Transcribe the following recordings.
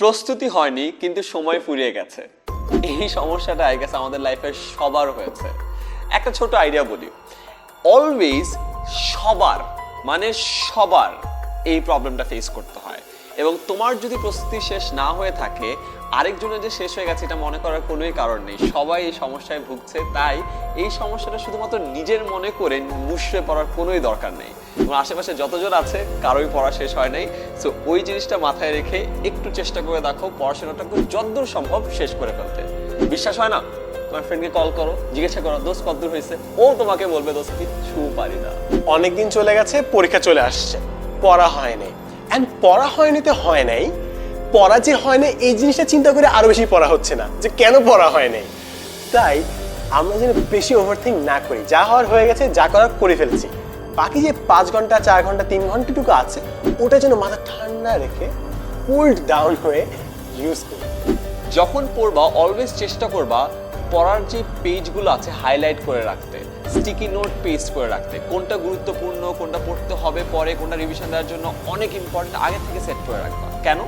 প্রস্তুতি হয়নি, কিন্তু সময় ফুরিয়ে গেছে। এই সমস্যাটা আই গেছে আমাদের লাইফে সবার হয়েছে। একটা ছোট আইডিয়া বলি। অলওয়েজ সবার মানে সবার এই প্রবলেমটা ফেস করতে হয়। এবং তোমার যদি প্রস্তুতি শেষ না হয়ে থাকে, আরেকজনের যে শেষ হয়ে গেছে, এটা মনে করার কোনোই কারণ নেই। সবাই এই সমস্যায় ভুগছে, তাই এই সমস্যাটা শুধুমাত্র নিজের মনে করে মুশড়ে পড়ার কোনোই দরকার নেই। তোমার আশেপাশে যতজন আছে, কারোই পড়া শেষ হয় নাই। সো ওই জিনিসটা মাথায় রেখে একটু চেষ্টা করে দেখো, পড়াশোনাটা খুব যদ্দূর সম্ভব শেষ করে ফেলতে। বিশ্বাস হয় না? তোমার ফ্রেন্ডকে কল করো, জিজ্ঞাসা করো, দোস্ত, কতদূর হয়েছে? ও তোমাকে বলবে, দোস্ত, কিচ্ছু পারি না। অনেকদিন চলে গেছে, পরীক্ষা চলে আসছে। পড়া হয়নি অ্যান্ড পড়া হয়নিতে হয় নাই। পড়া যে হয় না এই জিনিসটা চিন্তা করে আরও বেশি পড়া হচ্ছে না, যে কেন পড়া হয় নাই? তাই আমরা যেন বেশি ওভারথিঙ্ক না করি। যা হওয়ার হয়ে গেছে, যা করার করে ফেলেছি। বাকি যে পাঁচ ঘণ্টা, চার ঘণ্টা, তিন ঘন্টাটুকু আছে, ওটা যেন মাথা ঠান্ডা রেখে কুলড ডাউন হয়ে ইউজ করি। যখন পড়বা অলওয়েজ চেষ্টা করবা পড়ার যে পেজগুলো আছে হাইলাইট করে রাখতে স্টিকি নোট পেস্ট করে রাখতে, কোনটা গুরুত্বপূর্ণ, কোনটা পড়তে হবে পরে, কোনটা রিভিশন দেওয়ার জন্য অনেক ইম্পর্টেন্ট আগে থেকে সেট করে রাখবা। কেন?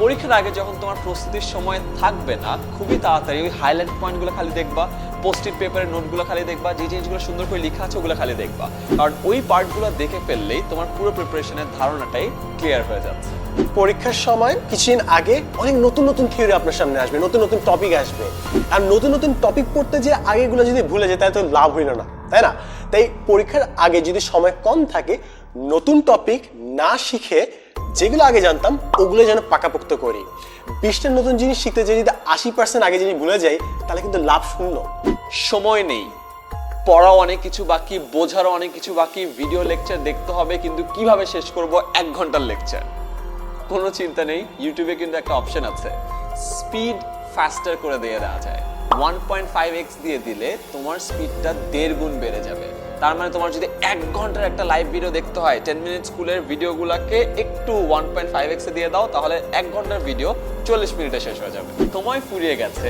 পরীক্ষার আগে যখন তোমার প্রস্তুতির সময় থাকবে না, খুবই তাড়াতাড়ি ওই হাইলাইট পয়েন্টগুলো খালি দেখবা পোস্টিং পেপারের নোটগুলো খালি দেখবা, যে জিনিসগুলো সুন্দর করে লেখা আছে ওগুলো খালি দেখবা। কারণ ওই পার্টগুলো দেখে ফেললেই তোমার পুরো প্রিপারেশনের ধারণাটাই ক্লিয়ার হয়ে যাচ্ছে। পরীক্ষার সময় কিছুদিন আগে অনেক নতুন নতুন থিওরি আপনার সামনে আসবে, নতুন নতুন টপিক আসবে। আর নতুন নতুন টপিক পড়তে যে আগেগুলো যদি ভুলে যায়, তাহলে তো লাভ হইল না, তাই না? তাই পরীক্ষার আগে যদি সময় কম থাকে, নতুন টপিক না শিখে যেগুলো আগে জানতাম, ওগুলো যেন পাকাপোক্ত করি। বিশটা নতুন জিনিস শিখতে যে যদি আশি পার্সেন্ট আগে জিনিস ভুলে যাই, তাহলে কিন্তু লাভ শূন্য। সময় নেই। পড়াও অনেক কিছু বাকি, বোঝারও অনেক কিছু বাকি ভিডিও লেকচার দেখতে হবে, কিন্তু কীভাবে শেষ করব? এক ঘণ্টার লেকচার কোনো চিন্তা নেই ইউটিউবে কিন্তু একটা অপশন আছে। স্পিড ফাস্টার করে দিয়ে দেওয়া যায়। ওয়ান পয়েন্ট ফাইভ এক্স দিয়ে দিলে তোমার স্পিডটা দেড় গুণ বেড়ে যাবে। তার মানে তোমার যদি এক ঘণ্টার একটা লাইভ ভিডিও দেখতে হয় টেন মিনিট স্কুলের ভিডিওগুলোকে একটু ওয়ান পয়েন্ট ফাইভ এক্সে দিয়ে দাও, তাহলে এক ঘণ্টার ভিডিও চল্লিশ মিনিটে শেষ হয়ে যাবে। সময় ফুরিয়ে গেছে,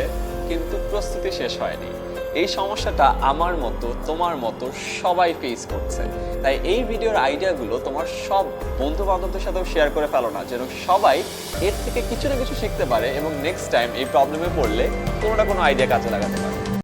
কিন্তু প্রস্তুতি শেষ হয়নি। এই সমস্যাটা আমার মতো, তোমার মতো সবাই ফেস করছে। তাই এই ভিডিওর আইডিয়াগুলো তোমার সব বন্ধু বান্ধবদের সাথেও শেয়ার করে ফেলো না, যেন সবাই এর থেকে কিছু না কিছু শিখতে পারে এবং নেক্সট টাইম এই প্রবলেমে পড়লে কোনো না কোনো আইডিয়া কাজে লাগাতে পারে।